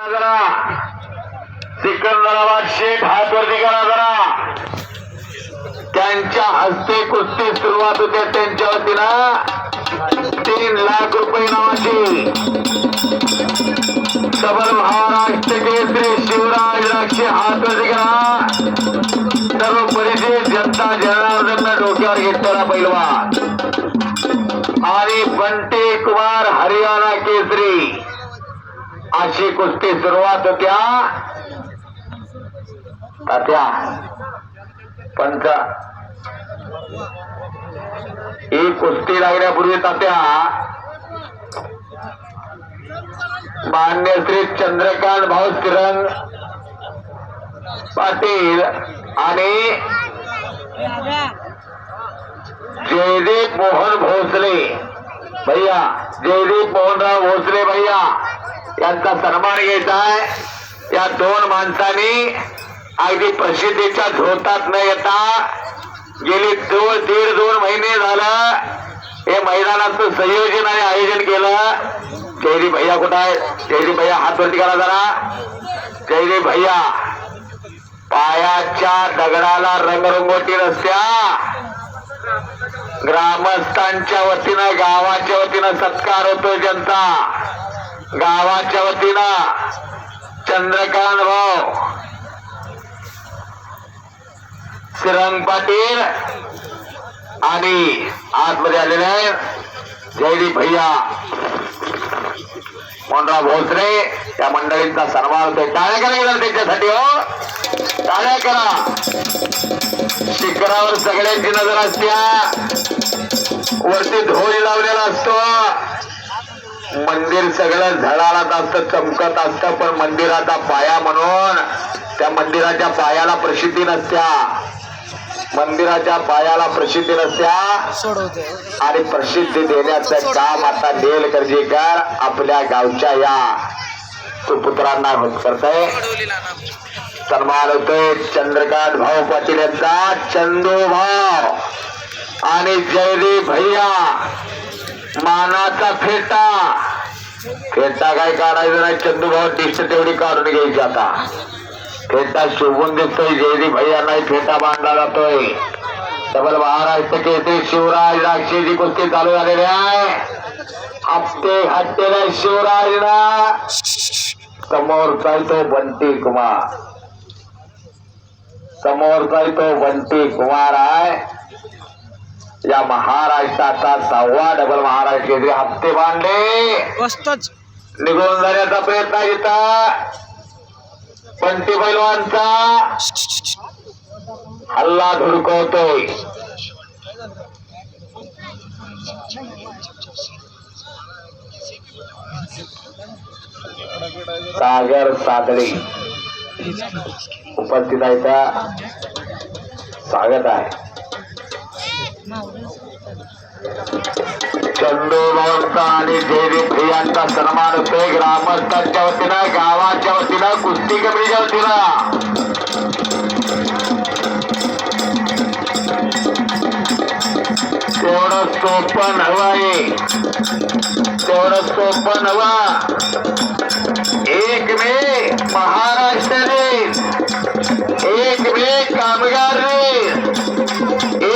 जरा. सिकंदराबाद शेख हातवरती करा जरा. त्यांच्या हस्ते कुस्ती सुरुवात होते त्यांच्या वतीनं. तीन लाख रुपये नावाची. सबल महाराष्ट्र केसरी शिवराज राक्षे हातवरती करा सर्व परिचित जनता जनार्दन डोक्यावर घेतलेला पैलवान. आणि बंटे कुमार हरियाणा केसरी. अशी कुस्ती सुरुवात होत्या तात्या। पंच। ही कुस्ती लागण्यापूर्वी तात्या। मान्य श्री चंद्रकांत भाऊ तिरंग। पाटील आणि जयदीप मोहन भोसले। भैया, जयदीप मोहनराव भोसले, भैया। यांचा सन्मान घ्यायचा आहे. या दोन माणसांनी अगदी प्रसिद्धीच्या झोतात न येता गेली दोन दीड दोन महिने झालं. हे मैदानाचं संयोजन आणि आयोजन केलं. जयदी भैया कुठं आहे जयदी भैया हात वरती करा जरा. जयदी भैया पायाच्या दगडाला रंगरंगोटी नसत्या ग्रामस्थांच्या वतीनं गावाच्या वतीनं सत्कार होतोय त्यांचा गावाच्या वतीनं चंद्रकांत भाऊ श्रीरंग पाटील आणि आतमध्ये आलेले आहेत. जयदीप भैया मोनराव भोसरे त्या मंडळींचा सन्मान होतोय. टाळ्या करायला त्यांच्यासाठी हो. टाळ्या करा. शिखरावर सगळ्यांची नजर असत्या वरती धोळी लावलेला असतो. मंदिर सगळं झळाळत असतं चमकत असतं पण मंदिराचा पाया म्हणून त्या मंदिराच्या पायाला प्रसिद्धी नसत्या. मंदिराच्या पायाला प्रसिद्धी नसत्या. आणि प्रसिद्धी देण्याचं काम आता नेल कर्जेकर आपल्या गावच्या या. सुपुत्रांना होत करताय. सन्मान होतोय. चंद्रकांत भाऊ पाटील यांचा चंदू भाऊ. आणि जयदीप भैया. मानाचा फेटा. फेटा काय काढायचं नाही चंदूभाऊ दिसत तेवढी काढून घ्यायची आता. फेटा शोभून दिसतोय जयदी भैया नाही फेटा बांधला जातोय. डबल महाराष्ट्र केसरी शिवराज राक्षेची कुस्ती चालू झालेली आहे. हप्ते हत्तेला शिवराजला. समोर तो बंटी कुमार. समोर तो बंटी कुमार आहे. या महाराष्ट्राचा सहावा डबल महाराष्ट्र हप्ते बांधले मस्तच. निघून जाण्याचा प्रयत्न इथं. बंटी पैलवानचा. हल्ला धुडकवतोय सागर सादळी उपस्थित आहे त्या स्वागत आहे. चंदू भाऊंचा आणि जयदीप यांचा सन्मान होतोय ग्रामस्थांच्या वतीनं गावाच्या वतीनं कुस्ती कमिटीच्या वतीनं. तेवढं सोपं हवंय तेवढं सोपं हवा एक मे महाराष्ट्र रे एक मे कामगार रे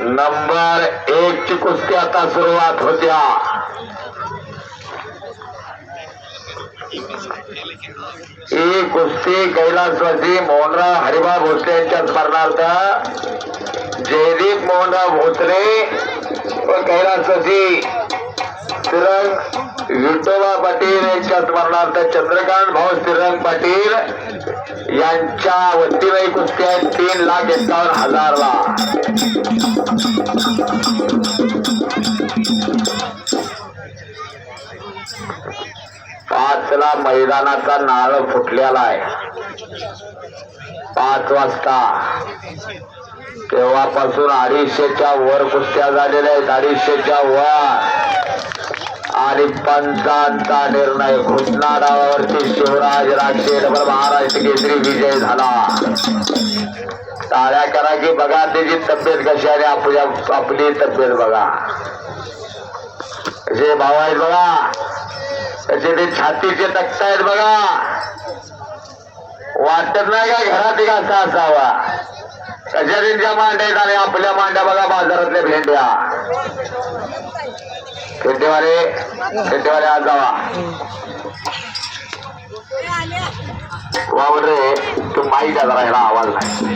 नंबर एक ची कुस्ती आता सुरुवात होत्या. ही कुस्ती कैलासवासी मोहनराव हरिबा भोसले यांच्या स्मरणार्थ जयदीप मोहनराव भोसले व कैलासवासी तिरंग विठोबा पाटील यांच्या स्मरणार्थ चंद्रकांत भाऊ तिरंग पाटील यांच्या वतीने कुस्त्या तीन लाख एकावन्न हजारला. पाचला मैदानाचा नारळ फुटलेला आहे पाच वाजता. तेव्हापासून अडीचशेच्या वर कुस्त्या झालेल्या आहेत. अडीचशेच्या वर. आणि पंचांचा निर्णय घुटना शिवराज राक्षे डबल महाराष्ट्र केसरी विजय झाला. टाळ्या करा की बघा त्याची तब्येत कशी आणि आपल्या आपली तब्येत बघा. जे भाव आहेत बघा? त्याचे ते छातीचे तक्त आहेत बघा. वाटत नाही का घरात एक असा असावा? कशा मांड्या आहेत आणि आपल्या मांड्या बघा बाजारातल्या भेंड्या. भेंडेवाले भेंडेवाले आज जावा. वावर रे तू माहीत आता राहिला आवाज नाही.